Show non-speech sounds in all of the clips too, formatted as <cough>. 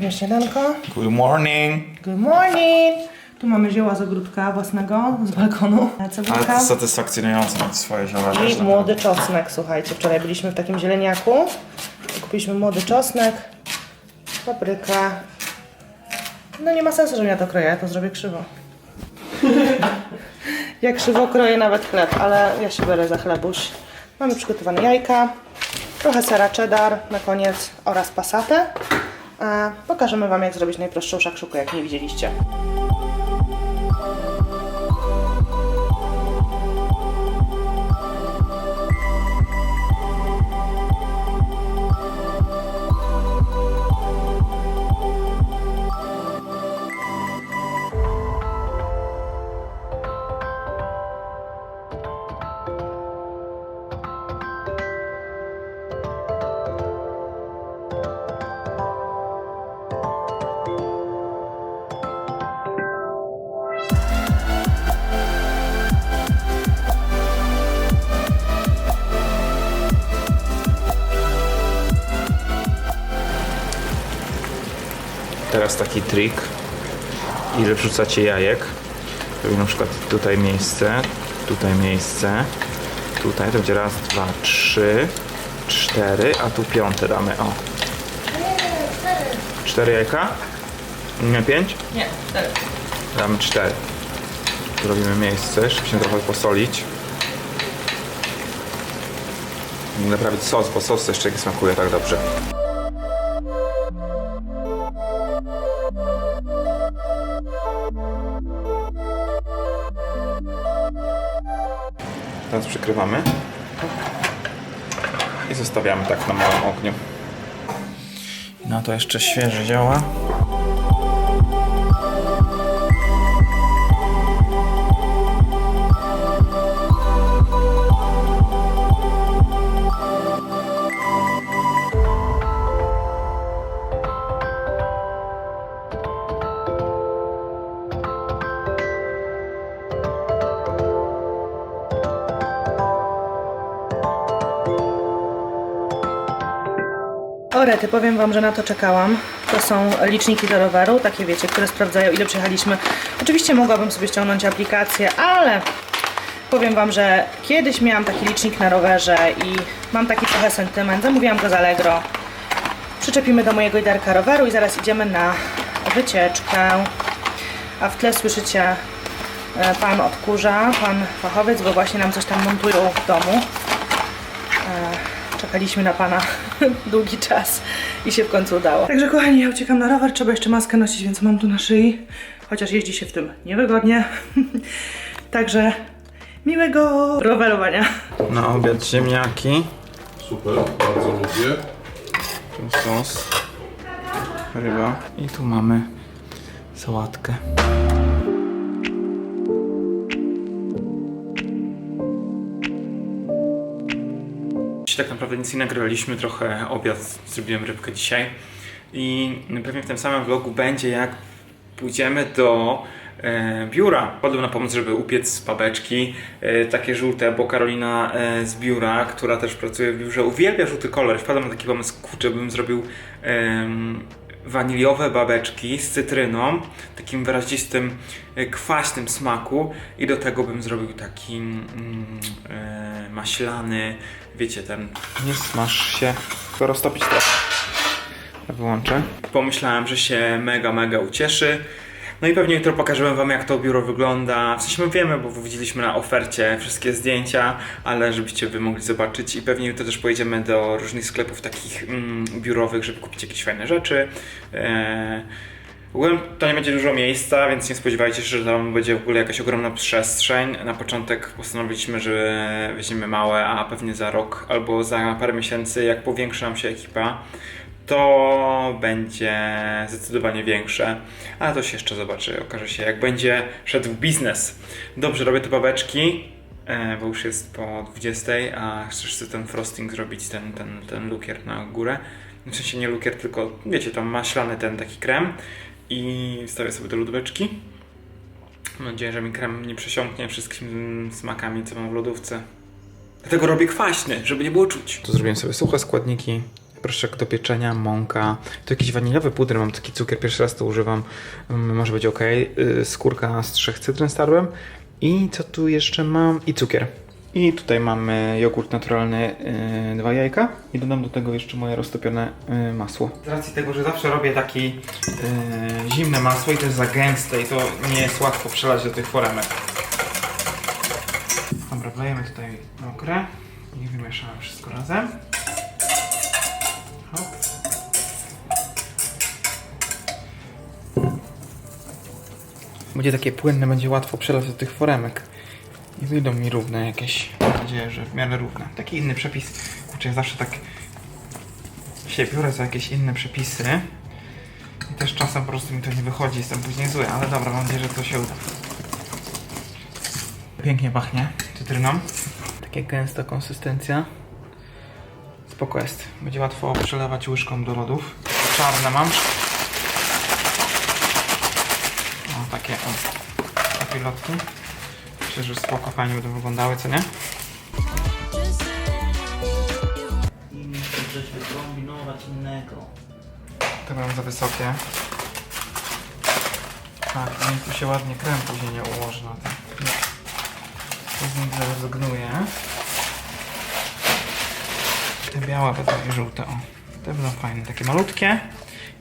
Robimy śniadanko. Good morning. Good morning! Tu mamy zioła z ogródka własnego, z balkonu. Ale Cebulka. to satysfakcjonujące mieć swoje zioła. też I naprawdę. młody czosnek, słuchajcie. Wczoraj byliśmy w takim zieleniaku. Kupiliśmy młody czosnek, papryka. No nie ma sensu, żebym ja to kroję, ja to zrobię krzywo. <laughs> Jak krzywo kroję nawet chleb, ale ja się biorę za chlebuś. Mamy przygotowane jajka, trochę sera cheddar na koniec oraz pasatę. E, pokażemy Wam, jak zrobić najprostszą szakszukę, jak nie widzieliście. Teraz taki trik. Ile wrzucacie jajek? Robię na przykład tutaj miejsce, tutaj miejsce, tutaj to będzie raz, dwa, trzy, cztery, a tu piąte damy, o. Cztery jajka? Nie pięć? Nie, cztery. Damy cztery. Tu robimy miejsce, żeby się trochę posolić. Naprawić sos, bo sos jeszcze nie smakuje tak dobrze. Teraz przykrywamy i zostawiamy tak na małym ogniu. Na to jeszcze świeże zioła. O rety, powiem Wam, że na to czekałam. To są liczniki do roweru, takie wiecie, które sprawdzają ile przejechaliśmy. Oczywiście mogłabym sobie ściągnąć aplikację, ale powiem Wam, że kiedyś miałam taki licznik na rowerze i mam taki trochę sentyment. Zamówiłam go z Allegro. Przyczepimy do mojego iderka roweru i zaraz idziemy na wycieczkę. A w tle słyszycie e, pan odkurza, pan fachowiec, bo właśnie nam coś tam montują w domu. Czekaliśmy na pana <laughs> długi czas i się w końcu udało. Także kochani, ja uciekam na rower, trzeba jeszcze maskę nosić, więc mam tu na szyi, chociaż jeździ się w tym niewygodnie. <laughs> Także miłego rowerowania. Na obiad ziemniaki. Super, bardzo lubię. Tu sos, ryba i tu mamy sałatkę. Tak naprawdę nic nie nagrywaliśmy, trochę obiad zrobiłem rybkę dzisiaj i pewnie w tym samym vlogu będzie jak pójdziemy do e, biura. Padłem na pomysł, żeby upiec babeczki, e, takie żółte, bo Karolina e, z biura, która też pracuje w biurze, uwielbia żółty kolor. Wpadłem na taki pomysł, kurczę, bym zrobił waniliowe babeczki z cytryną, takim wyrazistym, kwaśnym smaku i do tego bym zrobił taki mm, maślany, wiecie, ten... Nie smaż się, to roztopić trochę. Wyłączę. Pomyślałem, że się mega, mega ucieszy. No i pewnie jutro pokażemy Wam, jak to biuro wygląda. W sensie my wiemy, bo widzieliśmy na ofercie wszystkie zdjęcia, ale żebyście Wy mogli zobaczyć. I pewnie jutro też pojedziemy do różnych sklepów takich mm, biurowych, żeby kupić jakieś fajne rzeczy. Eee, w ogóle to nie będzie dużo miejsca, więc nie spodziewajcie się, że tam będzie w ogóle jakaś ogromna przestrzeń. Na początek postanowiliśmy, że weźmiemy małe, a pewnie za rok albo za parę miesięcy, jak powiększy nam się ekipa, to będzie zdecydowanie większe. Ale to się jeszcze zobaczy. Okaże się, jak będzie szedł w biznes. Dobrze, robię te babeczki, e, bo już jest po 20, a chcę ten frosting zrobić, ten, ten, ten lukier na górę. W sensie nie lukier, tylko wiecie, tam maślany ten taki krem. I wstawię sobie do lodóweczki. Mam nadzieję, że mi krem nie przesiąknie wszystkimi smakami, co mam w lodówce. Dlatego robię kwaśny, żeby nie było czuć. Tu zrobiłem sobie suche składniki, proszek do pieczenia, mąka. To jakiś waniliowy puder, mam taki cukier, pierwszy raz to używam, Mm, może być ok. Skórka z trzech cytryn starłem. I co tu jeszcze mam? I cukier. I tutaj mamy jogurt naturalny, yy, dwa jajka i dodam do tego jeszcze moje roztopione yy, masło. Z racji tego, że zawsze robię takie yy, zimne masło i to jest za gęste i to nie jest łatwo przelać do tych foremek. Dobra, wlejemy tutaj mokre i wymieszamy wszystko razem. Hop. Będzie takie płynne, będzie łatwo przelać do tych foremek. I wyjdą mi równe jakieś. Mam nadzieję, że w miarę równe. Taki inny przepis. Kurczę, ja zawsze tak się biorę za jakieś inne przepisy. I też czasem po prostu mi to nie wychodzi, jestem później zły, ale dobra, mam nadzieję, że to się uda. Pięknie pachnie cytryną. Takie gęsta konsystencja. Spoko jest. Będzie łatwo przelewać łyżką do lodów. Czarne mam. O, takie o, takie lotki. Myślę, że spoko, fajnie będą wyglądały, co nie? I coś wykombinować innego. To mam za wysokie. Tak, i tu się ładnie krem później nie ułoży na tym. To z nich zrezygnuję. Te białe będą i żółte, o. Te będą fajne, takie malutkie.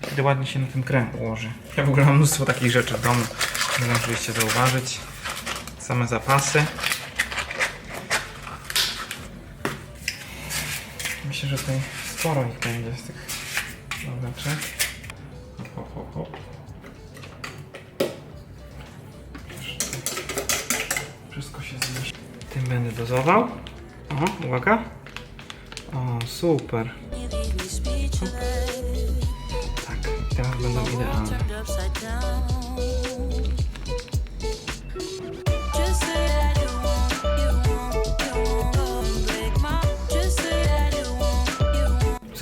Wtedy ładnie się na tym krem ułoży. Ja w ogóle mam mnóstwo takich rzeczy w domu. Nie oczywiście zauważyć. Same zapasy. Myślę, że tutaj sporo ich będzie z tych. Hop, hop, hop, hop. Wszystko się zmieści. Tym będę dozował. O, uwaga. O, super. Hop. Tak, teraz będą idealne.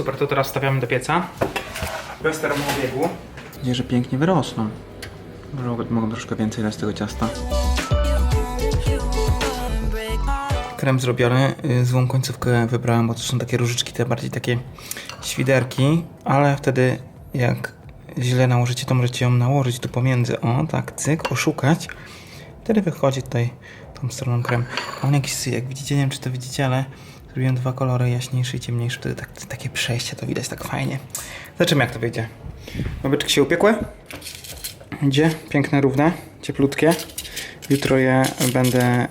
Super, to teraz stawiamy do pieca. Bez termobiegu. Nadzieję, że pięknie wyrosną. Może mogą, troszkę więcej dać tego ciasta. Krem zrobiony, y, złą końcówkę wybrałem, bo to są takie różyczki, te bardziej takie świderki, ale wtedy jak źle nałożycie, to możecie ją nałożyć tu pomiędzy, o tak, cyk, oszukać. Wtedy wychodzi tutaj tą stroną krem. A on jakiś, jak widzicie, nie wiem czy to widzicie, ale zrobiłem dwa kolory, jaśniejszy i ciemniejszy, wtedy tak, takie przejście, to widać tak fajnie. Zobaczymy jak to wyjdzie. Babeczki się upiekły. Idzie, piękne, równe, cieplutkie. Jutro je będę e,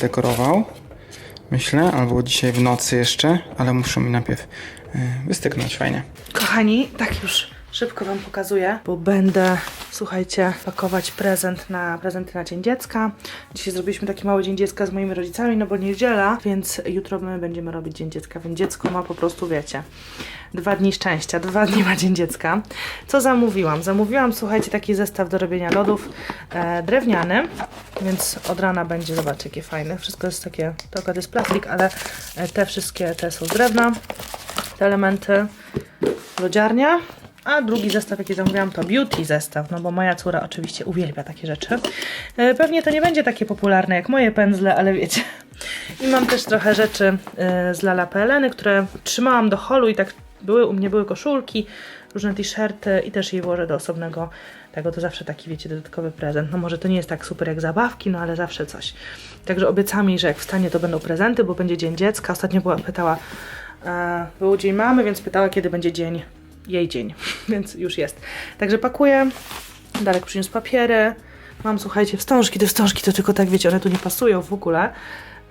dekorował. Myślę, albo dzisiaj w nocy jeszcze, ale muszą mi najpierw e, wystyknąć fajnie. Kochani, tak już szybko Wam pokazuję, bo będę, słuchajcie, pakować prezent na prezenty na Dzień Dziecka. Dzisiaj zrobiliśmy taki mały Dzień Dziecka z moimi rodzicami, no bo niedziela, więc jutro my będziemy robić Dzień Dziecka, więc dziecko ma po prostu, wiecie, dwa dni szczęścia, dwa dni ma Dzień Dziecka. Co zamówiłam? Zamówiłam, słuchajcie, taki zestaw do robienia lodów e, drewniany, więc od rana będzie, zobaczcie, jakie fajne. Wszystko jest takie, to akurat jest plastik, ale e, te wszystkie te są z drewna, te elementy lodziarnia, a drugi zestaw, jaki zamówiłam, to beauty zestaw, no bo moja córa oczywiście uwielbia takie rzeczy. E, Pewnie to nie będzie takie popularne jak moje pędzle, ale wiecie. I mam też trochę rzeczy e, z Lala Peleny, które trzymałam do holu i tak były u mnie, były koszulki, różne t-shirty i też je włożę do osobnego tego, to zawsze taki, wiecie, dodatkowy prezent. No może to nie jest tak super jak zabawki, no ale zawsze coś. Także obiecam jej, że jak wstanie, to będą prezenty, bo będzie Dzień Dziecka. Ostatnio była, pytała, e, był Dzień Mamy, więc pytała, kiedy będzie dzień jej dzień, <laughs> więc już jest. Także pakuję. Darek przyniósł papiery. Mam, słuchajcie, wstążki. Te wstążki to tylko tak, wiecie, one tu nie pasują w ogóle.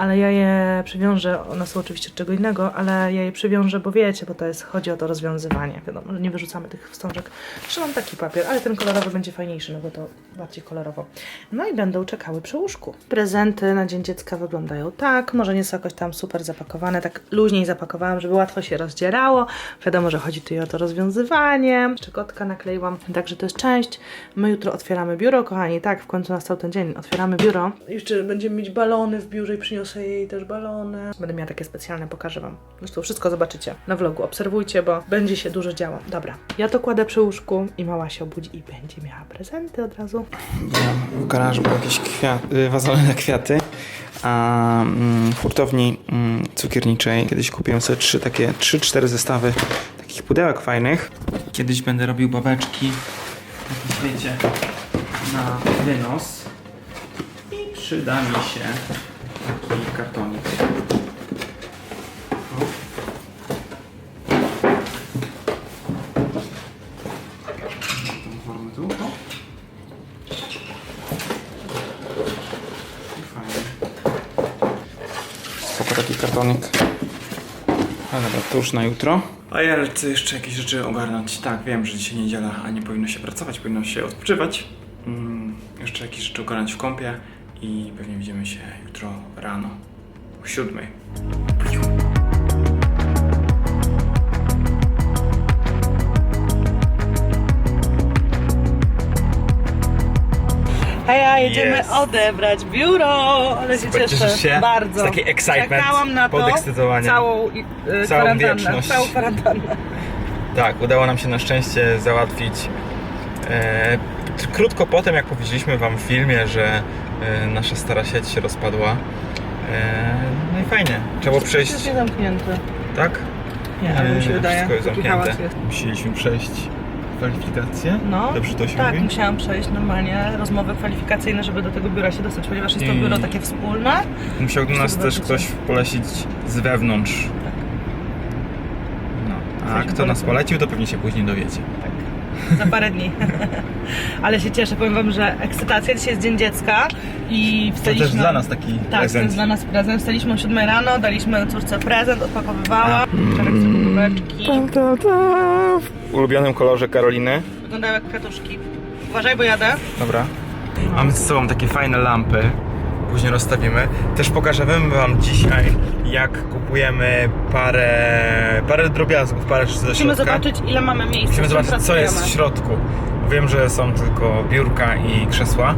Ale ja je przywiążę, one są oczywiście od czego innego, ale ja je przywiążę, bo wiecie, bo to jest, chodzi o to rozwiązywanie. Wiadomo, nie wyrzucamy tych wstążek. Jeszcze mam taki papier, ale ten kolorowy będzie fajniejszy, no bo to bardziej kolorowo. No i będą czekały przy łóżku. Prezenty na Dzień Dziecka wyglądają tak, może nie są jakoś tam super zapakowane, tak luźniej zapakowałam, żeby łatwo się rozdzierało. Wiadomo, że chodzi tu i o to rozwiązywanie. Jeszcze kotka nakleiłam, także to jest część. My jutro otwieramy biuro, kochani, tak, w końcu nastał ten dzień. Otwieramy biuro. Jeszcze będziemy mieć balony w biurze i przyniosę jej też balony. Będę miała takie specjalne, pokażę Wam. Zresztą wszystko zobaczycie na vlogu. Obserwujcie, bo będzie się dużo działo. Dobra, ja to kładę przy łóżku i mała się obudzi i będzie miała prezenty od razu. W garażu były jakieś kwiaty, wazony na kwiaty, a mm, w hurtowni mm, cukierniczej kiedyś kupiłem sobie trzy takie, trzy, cztery zestawy takich pudełek fajnych. Kiedyś będę robił babeczki, jakieś wiecie, na wynos. I przyda mi się taki kartonik. Taki kartonik. Ale dobra, to już na jutro. A ja chcę jeszcze jakieś rzeczy ogarnąć. Tak, wiem, że dzisiaj niedziela, a nie powinno się pracować, powinno się odpoczywać. Mm, jeszcze jakieś rzeczy ogarnąć w kąpie i pewnie widzimy się jutro rano o siódmej. Heja, jedziemy Jest. odebrać biuro, ale się Super, cieszę. cieszysz się? Bardzo. Taki excitement, Czekałam na to podekscytowanie. całą, y, Całą kwarantannę, wieczność. Całą kwarantannę. Tak, udało nam się na szczęście załatwić. E, t- krótko po tym, jak powiedzieliśmy Wam w filmie, że nasza stara sieć się rozpadła. E, no i fajnie. Trzeba było przejść. Jest zamknięty. Tak? Nie, ale mi się E, wydaje. Wszystko jest zamknięte. Musieliśmy przejść kwalifikacje. No, Dobrze to się tak, mówi? musiałam przejść normalnie rozmowy kwalifikacyjne, żeby do tego biura się dostać, ponieważ jest to I- biuro takie wspólne. Musiał do nas też ktoś polecić z wewnątrz. No, a kto nas polecił, to pewnie się później dowiecie. Za parę dni. <laughs> Ale się cieszę, powiem wam, że ekscytacja. Dzisiaj jest Dzień Dziecka i To wstaliśmy... też dla nas taki Tak, to prezent. jest dla nas prezent. Wstaliśmy o 7 rano, daliśmy córce prezent, odpakowywała. Czarek sobie kubeczki. W ulubionym kolorze Karoliny. Wyglądają jak kwiatuszki. Uważaj, bo jadę. Dobra. Mamy ze sobą takie fajne lampy. Później rozstawimy. Też pokażemy wam dzisiaj, jak kupujemy parę, parę drobiazgów, parę rzeczy ze Musimy środka. zobaczyć, ile mamy miejsca. Musimy zobaczyć, co jest w pracujemy. środku. Wiem, że są tylko biurka i krzesła,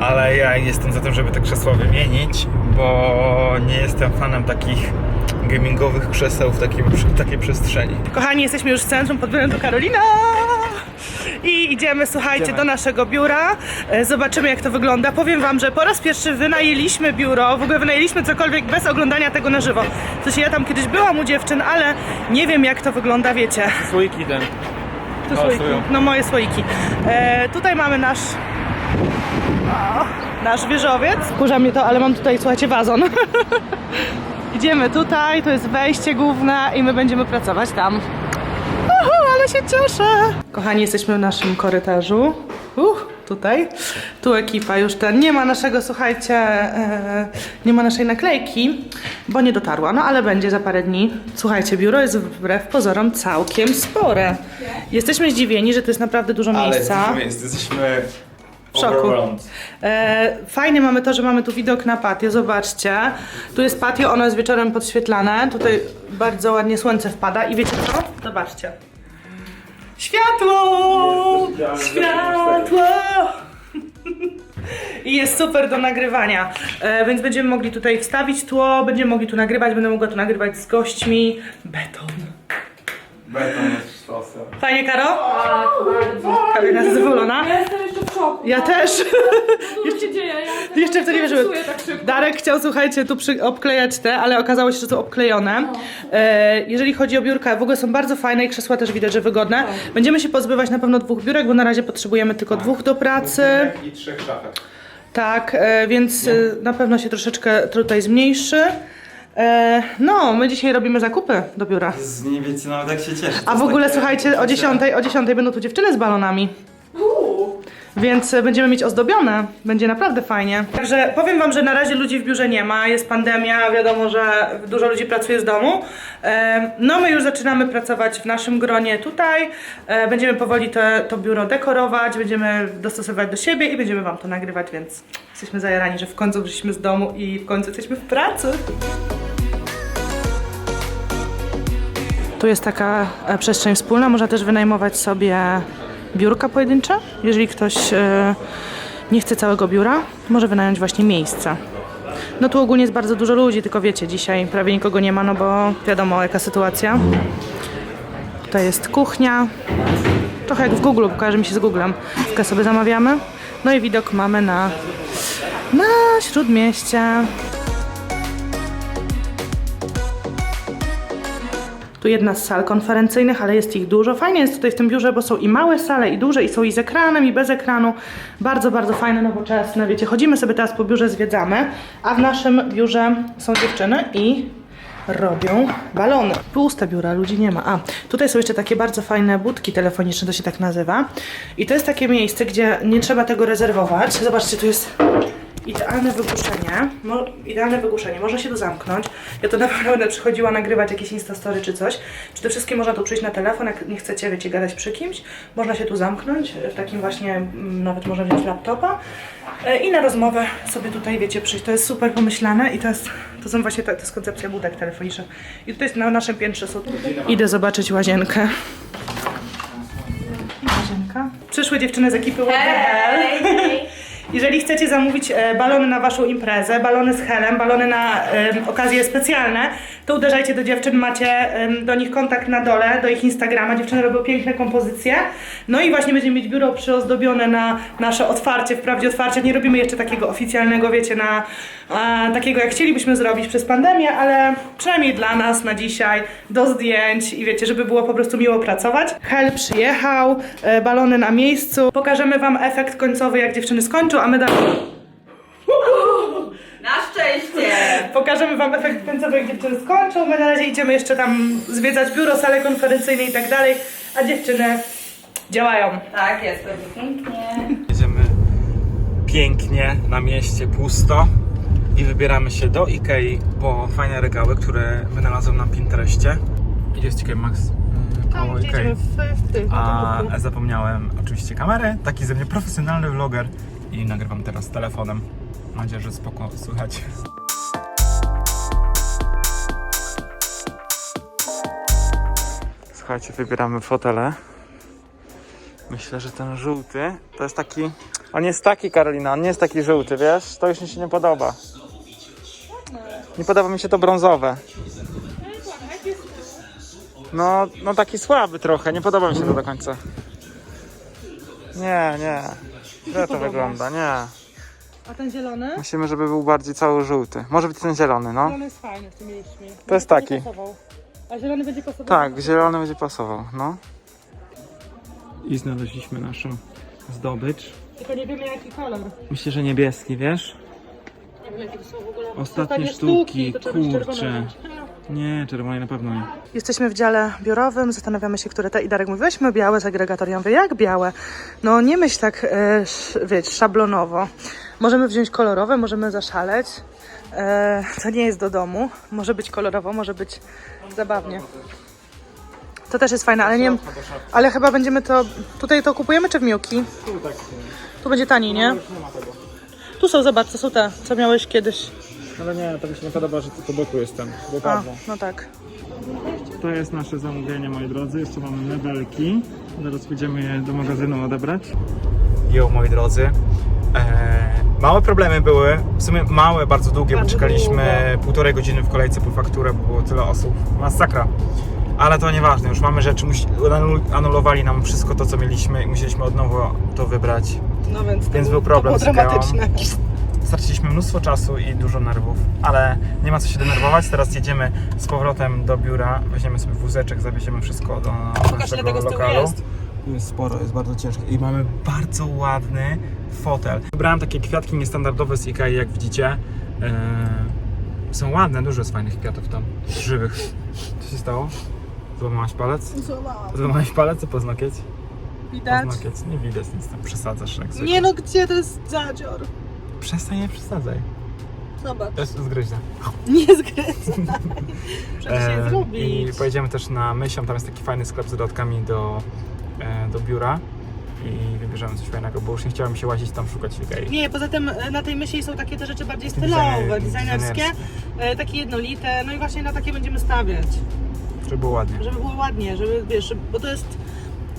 ale ja jestem za tym, żeby te krzesła wymienić, bo nie jestem fanem takich gamingowych krzeseł w takiej, w takiej przestrzeni. Kochani, jesteśmy już w centrum pod biurem do Karolina. I idziemy, słuchajcie, Idziemy. do naszego biura. E, Zobaczymy, jak to wygląda. Powiem wam, że po raz pierwszy wynajęliśmy biuro, w ogóle wynajęliśmy cokolwiek bez oglądania tego na żywo. W sensie ja tam kiedyś byłam u dziewczyn, ale nie wiem, jak to wygląda, wiecie. Słoiki ten. Tu słoiki. No moje słoiki. E, tutaj mamy nasz. O, nasz wieżowiec. Kurza mnie to, ale mam tutaj, słuchajcie, wazon. <laughs> Idziemy tutaj, to jest wejście główne i my będziemy pracować tam. Ale się cieszę. Kochani, jesteśmy w naszym korytarzu. Uh, tutaj. Tu ekipa już ten. Nie ma naszego, słuchajcie, e, nie ma naszej naklejki, bo nie dotarła. No ale będzie za parę dni. Słuchajcie, biuro jest wbrew pozorom całkiem spore. Jesteśmy zdziwieni, że to jest naprawdę dużo miejsca. jesteśmy W szoku. E, fajnie mamy to, że mamy tu widok na patio, zobaczcie. Tu jest patio, ono jest wieczorem podświetlane. Tutaj bardzo ładnie słońce wpada i wiecie co? Zobaczcie. Światło! Światło! <laughs> I jest super do nagrywania, e, więc będziemy mogli tutaj wstawić tło, będziemy mogli tu nagrywać, będę mogła tu nagrywać z gośćmi. Beton. Beton jest sztosem. Fajnie, Karo? Tak, Karolina zadowolona? Jestem szoku. Ja też. Dużo się dzieje, ja Jeszcze w to nie wierzyłem. tak szybko. Darek chciał, słuchajcie, tu przy, obklejać te, ale okazało się, że są obklejone. E, jeżeli chodzi o biurka, w ogóle są bardzo fajne i krzesła też widać, że wygodne. Będziemy się pozbywać na pewno dwóch biurek, bo na razie potrzebujemy tylko dwóch do pracy. I trzech szafek. Tak, e, więc e, na pewno się troszeczkę tutaj zmniejszy. E, no, my dzisiaj robimy zakupy do biura. Z nie wiecie nawet jak się cieszę. A w ogóle słuchajcie, o 10, o 10 będą tu dziewczyny z balonami. Więc e, będziemy mieć ozdobione. Będzie naprawdę fajnie. Także powiem wam, że na razie ludzi w biurze nie ma, jest pandemia, wiadomo, że dużo ludzi pracuje z domu. No my już zaczynamy pracować w naszym gronie tutaj. E, Będziemy powoli te, to biuro dekorować, będziemy dostosować do siebie i będziemy wam to nagrywać, więc jesteśmy zajarani, że w końcu wyszliśmy z domu i w końcu jesteśmy w pracy. Tu jest taka e, przestrzeń wspólna, można też wynajmować sobie biurka pojedyncze. Jeżeli ktoś e, nie chce całego biura, może wynająć właśnie miejsce. No tu ogólnie jest bardzo dużo ludzi, tylko wiecie, dzisiaj prawie nikogo nie ma, no bo wiadomo jaka sytuacja. Tutaj jest kuchnia. Trochę jak w Google, kojarzy mi się z Googlem. Tylko sobie zamawiamy. No i widok mamy na, na śródmieście. Tu jedna z sal konferencyjnych, ale jest ich dużo. Fajnie jest tutaj w tym biurze, bo są i małe sale, i duże, i są i z ekranem, i bez ekranu. Bardzo, bardzo fajne, nowoczesne. Wiecie, chodzimy sobie teraz po biurze, zwiedzamy, a w naszym biurze są dziewczyny i robią balony. Puste biura, ludzi nie ma. A, tutaj są jeszcze takie bardzo fajne budki telefoniczne, to się tak nazywa. I to jest takie miejsce, gdzie nie trzeba tego rezerwować. Zobaczcie, tu jest idealne wygłuszenie. Idealne wygłuszenie. Można się tu zamknąć. Ja to <laughs> na pewno będę przychodziła nagrywać jakieś instastory czy coś. Przede wszystkim można tu przyjść na telefon, jak nie chcecie, wiecie, gadać przy kimś. Można się tu zamknąć. W takim właśnie, nawet można wziąć laptopa. E, I na rozmowę sobie tutaj, wiecie, przyjść. To jest super pomyślane i to jest, to są właśnie, to, to jest koncepcja budek telefonicznych. I tutaj jest na naszym piętrze są... Idę zobaczyć łazienkę. Łazienka. Przyszły dziewczyny z ekipy. Jeżeli chcecie zamówić e, balony na waszą imprezę, balony z helem, balony na e, okazje specjalne, to uderzajcie do dziewczyn, macie do nich kontakt na dole, do ich Instagrama. Dziewczyny robią piękne kompozycje. No i właśnie będziemy mieć biuro przyozdobione na nasze otwarcie, wprawdzie otwarcie. Nie robimy jeszcze takiego oficjalnego, wiecie, na e, takiego jak chcielibyśmy zrobić przez pandemię, ale przynajmniej dla nas na dzisiaj, do zdjęć i wiecie, żeby było po prostu miło pracować. Hel przyjechał, e, balony na miejscu. Pokażemy wam efekt końcowy, jak dziewczyny skończą, a my dalej. Na szczęście! <laughs> Pokażemy wam efekt końcowy, jak dziewczyny skończą. My na razie idziemy jeszcze tam zwiedzać biuro, sale konferencyjne i tak dalej, a dziewczyny działają. Tak, jest, będzie pięknie. <laughs> Jedziemy pięknie na mieście, pusto i wybieramy się do Ikei po fajne regały, które wynalazłem na Pinterestie. Gdzie jest Ikea Max? Yy, Koło Ikei. w, w tym, A zapomniałem oczywiście kamerę, taki ze mnie profesjonalny vloger i nagrywam teraz telefonem. Mam nadzieję, że spoko słychać. Słuchajcie, wybieramy fotele. Myślę, że ten żółty to jest taki. On jest taki, Karolina, on nie jest taki żółty, wiesz? To już mi się nie podoba. Nie podoba mi się to brązowe. No, no taki słaby trochę, nie podoba mi się to do końca. Nie, nie. Źle to wygląda, nie. A ten zielony? Musimy, żeby był bardziej cały żółty. Może być ten zielony, no. Zielony jest fajny z tymi liśćmi. To jest taki. Pasował. A zielony będzie pasował? Tak, zielony będzie pasował, no. I znaleźliśmy naszą zdobycz. Tylko nie wiemy jaki kolor. Myślę, że niebieski, wiesz? Nie wiem jakie to są w ogóle. Ostatnie Ostatnie sztuki, kurczę. czerwone. Nie, czerwony na pewno nie. Jesteśmy w dziale biurowym, zastanawiamy się, które te. I Darek mówi, weźmy białe segregatory. Ja mówię, jak białe? No nie myśl tak, e, sz, wiecie, szablonowo. Możemy wziąć kolorowe, możemy zaszaleć. E, to nie jest do domu. Może być kolorowo, może być zabawnie. To też jest fajne, ale nie wiem, ale chyba będziemy to, tutaj to kupujemy czy w Miuki? Tu będzie taniej, nie? Tu są, zobacz, to są te, co miałeś kiedyś. Ale nie, to mi się nie podoba, że po boku jestem. A, no tak. To jest nasze zamówienie, moi drodzy. Jeszcze mamy mebelki. Zaraz pójdziemy je do magazynu odebrać. Jo, moi drodzy. Eee, małe problemy były, w sumie małe, bardzo długie, bo czekaliśmy półtorej godziny w kolejce po fakturę, bo było tyle osób. Masakra. Ale to nieważne, już mamy rzeczy, anulowali nam wszystko to, co mieliśmy i musieliśmy od nowa to wybrać. No więc, Więc to, był problem to było dramatyczne. Straciliśmy mnóstwo czasu i dużo nerwów, ale nie ma co się denerwować. Teraz jedziemy z powrotem do biura, weźmiemy sobie wózeczek, zawieziemy wszystko do naszego z tyłu lokalu. Jest. Sporo, jest bardzo ciężkie i mamy bardzo ładny fotel. Wybrałem takie kwiatki niestandardowe z Ikei, jak widzicie. Eee, są ładne, dużo jest fajnych kwiatów tam, żywych. Co się stało? Złamałaś palec? Złamałam. Złamałaś palec, co poznokieć? Widać? Poznokieć? Nie widać nic tam, przesadzasz jak zwykle. Nie no, gdzie to jest zadzior? Przestań, nie przesadzaj. Zobacz. To jest zgryźne. <laughs> Nie zgryzaj. Trzeba się E, zrobić. I pojedziemy też na Mysią, tam jest taki fajny sklep z dodatkami do, e, do biura i wybierzemy coś fajnego, bo już nie chciałem się łazić tam szukać Ikei. Nie, poza tym e, na tej myśli są takie te rzeczy bardziej stylowe, designerskie, designerskie. e, takie jednolite, no i właśnie na takie będziemy stawiać, Żeby było ładnie. żeby było ładnie, żeby, wiesz, bo to jest,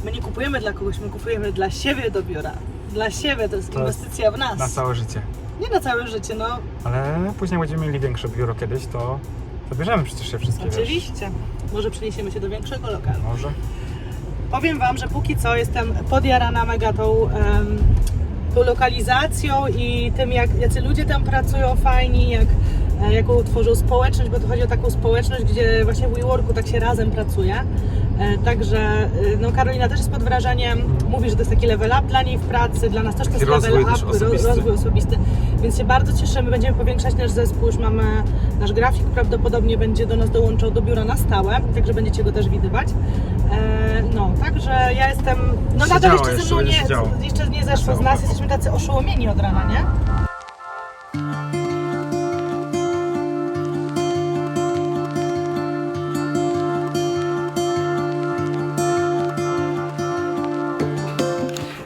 my nie kupujemy dla kogoś, my kupujemy dla siebie do biura. Dla siebie to jest To inwestycja w nas. Na całe życie. Nie na całe życie, no Ale później będziemy mieli większe biuro kiedyś, to zabierzemy przecież się wszystkie, wiesz. oczywiście. Może przeniesiemy się do większego lokalu. Może. Powiem Wam, że póki co jestem podjarana mega tą, em, tą lokalizacją i tym, jak, jacy ludzie tam pracują fajni, jak e, jaką tworzył społeczność, bo to chodzi o taką społeczność, gdzie właśnie w WeWorku tak się razem pracuje. E, Także e, no Karolina też jest pod wrażeniem, mówi, że to jest taki level up dla niej w pracy, dla nas też to jest level up, osobisty. rozwój osobisty, więc się bardzo cieszymy, będziemy powiększać nasz zespół, już mamy nasz grafik, prawdopodobnie będzie do nas dołączał do biura na stałe, także będziecie go też widywać. E, No, także ja jestem, no nadal jeszcze ze mną nie, jeszcze nie zeszło z nas, jesteśmy tacy oszołomieni od rana, nie?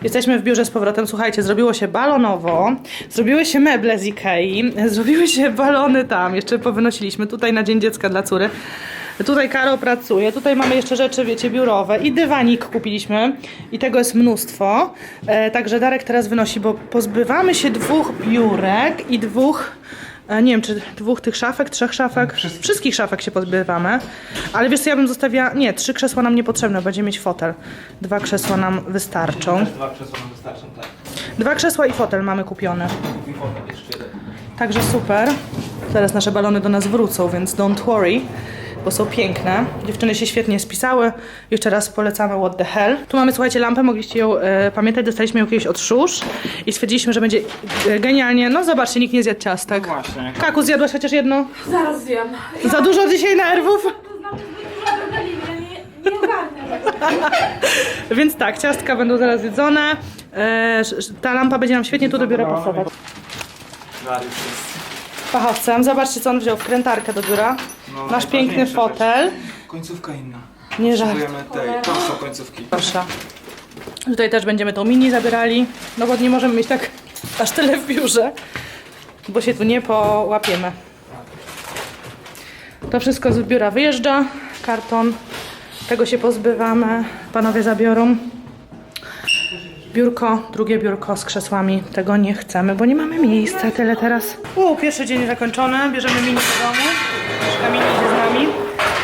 Jesteśmy w biurze z powrotem. Słuchajcie, zrobiło się balonowo, zrobiły się meble z Ikei, <laughs> zrobiły się balony tam, jeszcze powynosiliśmy tutaj na Dzień Dziecka dla córy. Tutaj Karo pracuje, tutaj mamy jeszcze rzeczy, wiecie, biurowe i dywanik kupiliśmy i tego jest mnóstwo. E, także Darek teraz wynosi, bo pozbywamy się dwóch biurek i dwóch e, nie wiem, czy dwóch tych szafek, trzech szafek, wszystkich szafek się pozbywamy, ale wiesz co, ja bym zostawiła, nie, trzy krzesła nam niepotrzebne, będziemy mieć fotel, dwa krzesła nam wystarczą. Dwa krzesła nam wystarczą, tak. Dwa krzesła i fotel mamy kupione. I fotel jeszcze jeden. Także super. Teraz nasze balony do nas wrócą, więc don't worry, bo są piękne. Dziewczyny się świetnie spisały. Jeszcze raz polecamy What the Hell. Tu mamy, słuchajcie, lampę, mogliście ją e, pamiętać, dostaliśmy ją kiedyś od Szusz i stwierdziliśmy, że będzie e, genialnie. No zobaczcie, nikt nie zjadł ciastek. Właśnie. Kaku, zjadłaś chociaż jedno? Zaraz zjem. Za dużo dzisiaj nerwów? To znaczy zbyt dużo adrenaliny, ja nie. Więc tak, ciastka będą zaraz jedzone. E, sz- sz- ta lampa będzie nam świetnie tu do biura pasować. Dariusz jest. Fachowcem, zobaczcie co on wziął, wkrętarkę do biura. No, Nasz piękny najważniejsze fotel. rzeczy. Końcówka inna. Nie żart. Potrzebujemy tej, tam są końcówki. Proszę. Tutaj też będziemy tą mini zabierali, no bo nie możemy mieć tak aż tyle w biurze, bo się tu nie połapiemy. To wszystko z biura wyjeżdża, karton, tego się pozbywamy, panowie zabiorą. Biurko, drugie biurko z krzesłami, tego nie chcemy, bo nie mamy miejsca, tyle teraz. U, pierwszy dzień zakończony, bierzemy mini do domu,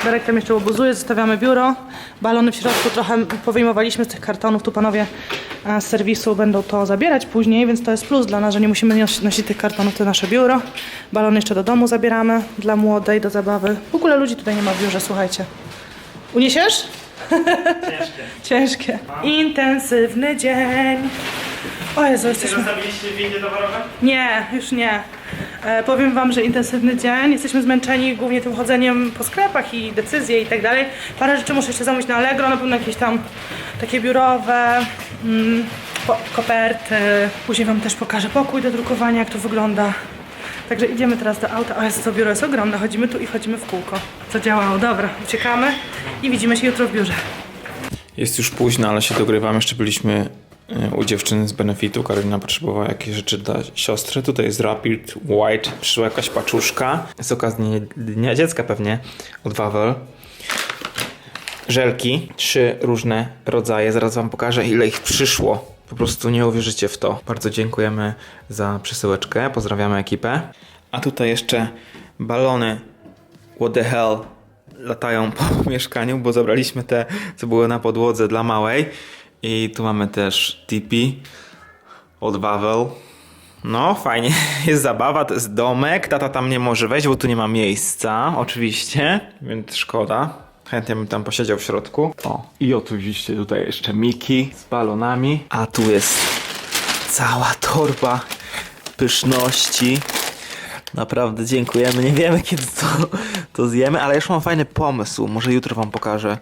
Darek tam jeszcze obuzuje, zostawiamy biuro. Balony w środku trochę powyjmowaliśmy z tych kartonów. Tu panowie e, z serwisu będą to zabierać później, więc to jest plus dla nas, że nie musimy nos- nosić tych kartonów, to nasze biuro. Balony jeszcze do domu zabieramy dla młodej, do zabawy. W ogóle ludzi tutaj nie ma w biurze, słuchajcie. Uniesiesz? <laughs> Ciężkie. Ciężkie. Intensywny dzień. O Jezu, jesteśmy... Zostawiliście windzie towarowe? Nie, już nie. E, powiem Wam, że intensywny dzień. Jesteśmy zmęczeni głównie tym chodzeniem po sklepach i decyzje i tak dalej. Parę rzeczy muszę jeszcze zamówić na Allegro, na pewno jakieś tam takie biurowe, mm, po, koperty. Później Wam też pokażę pokój do drukowania, jak to wygląda. Także idziemy teraz do auta. O Jezu, to biuro jest ogromne. Chodzimy tu i chodzimy w kółko. Zadziałało. Dobra, uciekamy i widzimy się jutro w biurze. Jest już późno, ale się dogrywam. Jeszcze byliśmy u dziewczyny z Benefitu. Karolina potrzebowała jakieś rzeczy dla siostry. Tutaj jest Rapid White. Przyszła jakaś paczuszka. Z okazji Dnia Dziecka pewnie od Wawel. Żelki. Trzy różne rodzaje. Zaraz wam pokażę ile ich przyszło. Po prostu nie uwierzycie w to. Bardzo dziękujemy za przesyłeczkę. Pozdrawiamy ekipę. A tutaj jeszcze balony what the hell latają po <laughs> mieszkaniu, bo zabraliśmy te, co były na podłodze dla małej. I tu mamy też tipi od Wawel. No, fajnie, <laughs> jest zabawa, to jest domek. Tata tam nie może wejść, bo tu nie ma miejsca, oczywiście, więc szkoda. Chętnie bym tam posiedział w środku. O, i oczywiście tutaj jeszcze Miki z balonami. A tu jest cała torba pyszności. Naprawdę dziękujemy. Nie wiemy kiedy to, to zjemy, ale już mam fajny pomysł. Może jutro wam pokażę,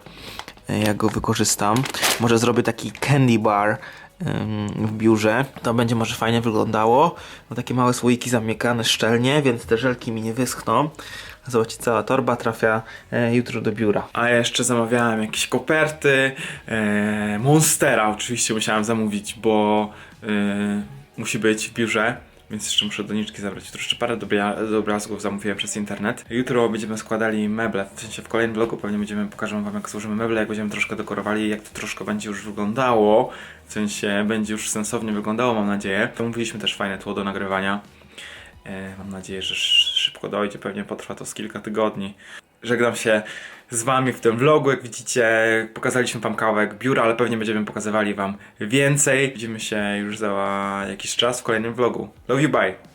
jak go wykorzystam. Może zrobię taki candy bar w biurze. To będzie może fajnie wyglądało. Mam takie małe słoiki zamykane szczelnie, więc te żelki mi nie wyschną. Zobaczcie, cała torba trafia e, jutro do biura. A jeszcze zamawiałem jakieś koperty. E, Monstera oczywiście musiałem zamówić, bo e, musi być w biurze. Więc jeszcze muszę doniczki zabrać. Jutro jeszcze parę do obrazków zamówiłem przez internet. Jutro będziemy składali meble. W sensie w kolejnym vlogu pewnie będziemy, pokażemy wam jak złożymy meble, jak będziemy troszkę dekorowali, jak to troszkę będzie już wyglądało. W sensie będzie już sensownie wyglądało, mam nadzieję. To mówiliśmy też fajne tło do nagrywania. E, mam nadzieję, że sz- szybko dojdzie. Pewnie potrwa to z kilka tygodni. Żegnam się z wami w tym vlogu. Jak widzicie, pokazaliśmy wam kawałek biura, ale pewnie będziemy pokazywali wam więcej. Widzimy się już za jakiś czas w kolejnym vlogu. Love you, bye!